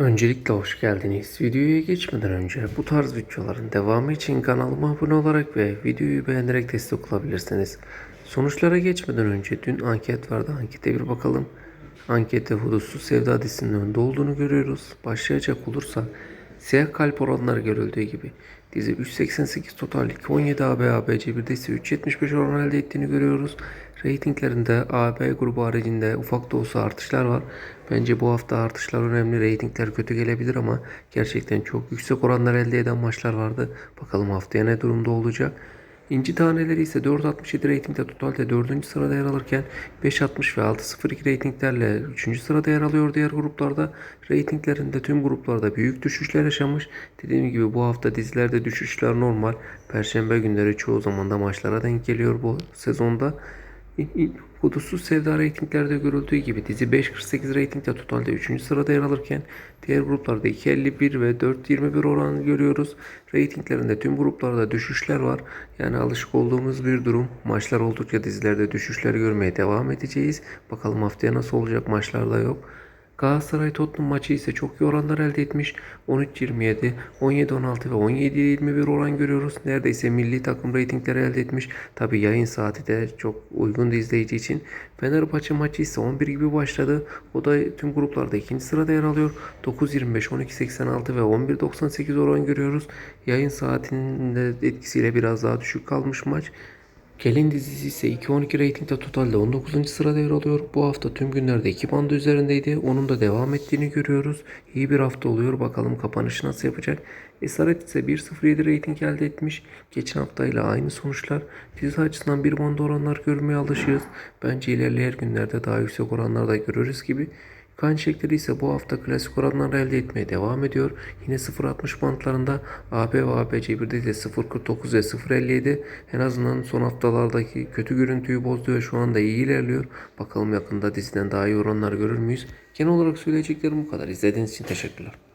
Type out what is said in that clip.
Öncelikle hoş geldiniz. Videoya geçmeden önce bu tarz videoların devamı için kanalıma abone olarak ve videoyu beğenerek destek olabilirsiniz. Sonuçlara geçmeden önce dün anket vardı. Ankete bir bakalım. Ankette Hudutsuz Sevda dizisinin önde olduğunu görüyoruz. Başlayacak olursa siyah kalp oranları görüldüğü gibi dizi 3.88 total 2.17 AB ABC bir ise 3.75 oran elde ettiğini görüyoruz. Ratinglerinde AB grubu haricinde ufak da olsa artışlar var. Bence bu hafta artışlar önemli. Ratingler kötü gelebilir ama gerçekten çok yüksek oranlar elde eden maçlar vardı. Bakalım haftaya ne durumda olacak. İnci taneleri ise 4.67 reytingde totalde 4. sırada yer alırken 5.60 ve 6.02 reytinglerle 3. sırada yer alıyor diğer gruplarda. Reytinglerinde tüm gruplarda büyük düşüşler yaşamış. Dediğim gibi bu hafta dizilerde düşüşler normal. Perşembe günleri çoğu zaman da maçlara denk geliyor bu sezonda. Hudutsuz Sevda reytinglerde görüldüğü gibi dizi 5.48 reytingde totalde 3. sırada yer alırken diğer gruplarda 2.51 ve 4.21 oranı görüyoruz. Reytinglerinde tüm gruplarda düşüşler var. Yani alışık olduğumuz bir durum. Maçlar oldukça dizilerde düşüşler görmeye devam edeceğiz. Bakalım haftaya nasıl olacak maçlarda yok. Galatasaray Tottenham maçı ise çok iyi oranlar elde etmiş. 13-27, 17-16 ve 17-21 oran görüyoruz. Neredeyse milli takım reytingleri elde etmiş. Tabi yayın saati de çok uygun izleyici için. Fenerbahçe maçı ise 11 gibi başladı. O da tüm gruplarda ikinci sırada yer alıyor. 9-25, 12-86 ve 11-98 oran görüyoruz. Yayın saatinin de etkisiyle biraz daha düşük kalmış maç. Gelin dizisi ise 2.12 reytingde totalde 19. sırada yer alıyor. Bu hafta tüm günlerde 2 bandı üzerindeydi. Onun da devam ettiğini görüyoruz. İyi bir hafta oluyor. Bakalım kapanışı nasıl yapacak. Esaret ise 1.07 reyting elde etmiş. Geçen haftayla aynı sonuçlar. Dizi açısından bir banda oranlar görmeye alışığız. Bence ilerleyen günlerde daha yüksek oranlarda görürüz gibi. Kan çiçekleri ise bu hafta klasik oranlar elde etmeye devam ediyor. Yine 0.60 bantlarında AB ve ABC1'de de 0.49 ve 0.57 en azından son haftalardaki kötü görüntüyü bozdu ve şu anda iyi ilerliyor. Bakalım yakında diziden daha iyi oranlar görür müyüz? Genel olarak söyleyeceklerim bu kadar. İzlediğiniz için teşekkürler.